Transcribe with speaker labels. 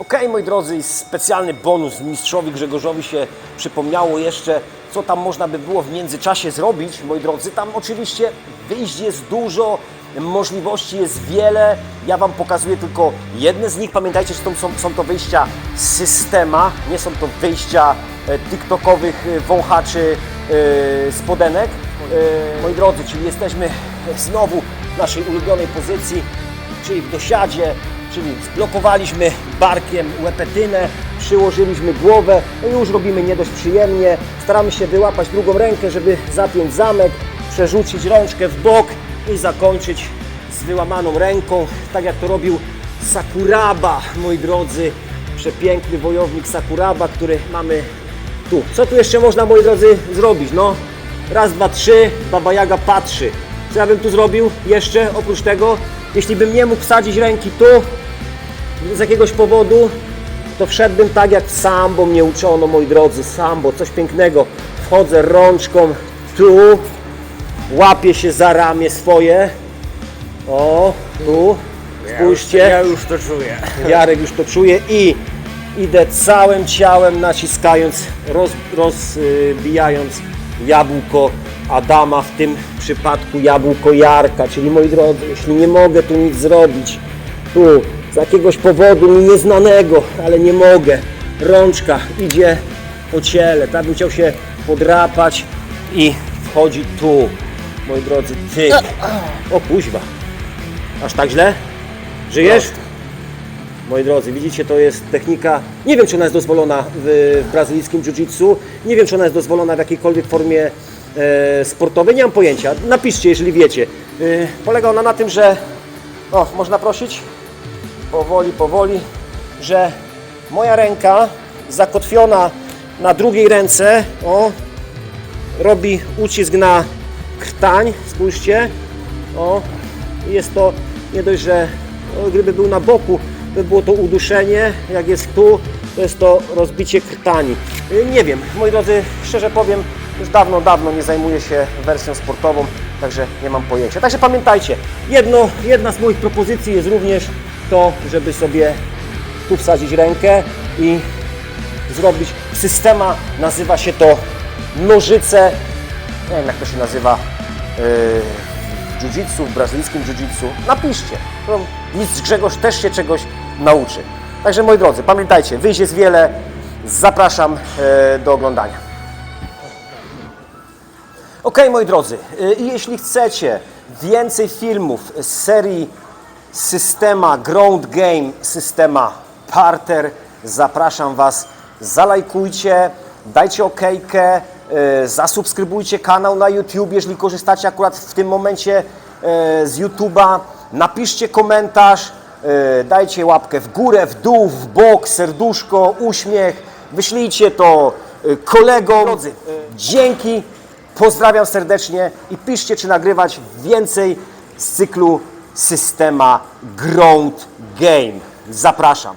Speaker 1: Okej, moi drodzy, specjalny bonus mistrzowi Grzegorzowi się przypomniało jeszcze, co tam można by było w międzyczasie zrobić, moi drodzy. Tam oczywiście wyjść jest dużo, możliwości jest wiele. Ja Wam pokazuję tylko jedne z nich. Pamiętajcie, że to są, są to wyjścia systema, nie są to wyjścia e, tiktokowych e, wąchaczy e, spodenek. Moi drodzy, czyli jesteśmy znowu w naszej ulubionej pozycji, czyli w dosiadzie, czyli zblokowaliśmy barkiem łepetynę, przyłożyliśmy głowę, no już robimy nie dość przyjemnie. Staramy się wyłapać drugą rękę, żeby zapiąć zamek, przerzucić rączkę w bok i zakończyć z wyłamaną ręką, tak jak to robił Sakuraba, moi drodzy. Przepiękny wojownik Sakuraba, który mamy tu. Co tu jeszcze można, moi drodzy, zrobić? No, raz, dwa, trzy, Baba Jaga patrzy. Co ja bym tu zrobił jeszcze, oprócz tego? Jeśli bym nie mógł wsadzić ręki tu, z jakiegoś powodu, to wszedłbym tak jak w sambo mnie uczono, moi drodzy, sambo, coś pięknego. Wchodzę rączką tu, łapię się za ramię swoje, o, tu, spójrzcie.
Speaker 2: Ja już to czuję.
Speaker 1: Jarek już to czuje i idę całym ciałem naciskając, roz, rozbijając jabłko Adama, w tym przypadku jabłko Jarka, czyli moi drodzy, jeśli nie mogę tu nic zrobić, tu z jakiegoś powodu mi nieznanego, ale nie mogę, rączka idzie po ciele, tak bym chciał się podrapać i wchodzi tu, moi drodzy, ty, o kuźwa, aż tak źle? Żyjesz? Moi drodzy, widzicie, to jest technika, nie wiem czy ona jest dozwolona w, w brazylijskim jiu-jitsu, nie wiem czy ona jest dozwolona w jakiejkolwiek formie e, sportowej, nie mam pojęcia. Napiszcie, jeżeli wiecie. E, polega ona na tym, że, o, można prosić? Powoli, powoli, że moja ręka zakotwiona na drugiej ręce, o, robi ucisk na krtań, spójrzcie, o, jest to nie dość, że no, gdyby był na boku, to było to uduszenie, jak jest tu, to jest to rozbicie krtani. Y, Nie wiem, moi drodzy, szczerze powiem, już dawno, dawno nie zajmuję się wersją sportową, także nie mam pojęcia. Także pamiętajcie, jedno, jedna z moich propozycji jest również to, żeby sobie tu wsadzić rękę i zrobić systema, nazywa się to nożyce, nie wiem jak to się nazywa yy, w jiu-jitsu, w brazylijskim jiu-jitsu. Napiszcie, to mistrz Grzegorz też się czegoś nauczy. Także moi drodzy, pamiętajcie, wyjść jest wiele, zapraszam yy, do oglądania. Ok, moi drodzy, yy, jeśli chcecie więcej filmów z serii systema Ground Game, systema Parter, zapraszam Was, zalajkujcie, dajcie okejkę, e, zasubskrybujcie kanał na YouTube, jeżeli korzystacie akurat w tym momencie e, z YouTube'a, napiszcie komentarz, e, dajcie łapkę w górę, w dół, w bok, serduszko, uśmiech, wyślijcie to kolegom. Drodzy, dzięki, pozdrawiam serdecznie i piszcie, czy nagrywać więcej z cyklu systema Ground Game. Zapraszam.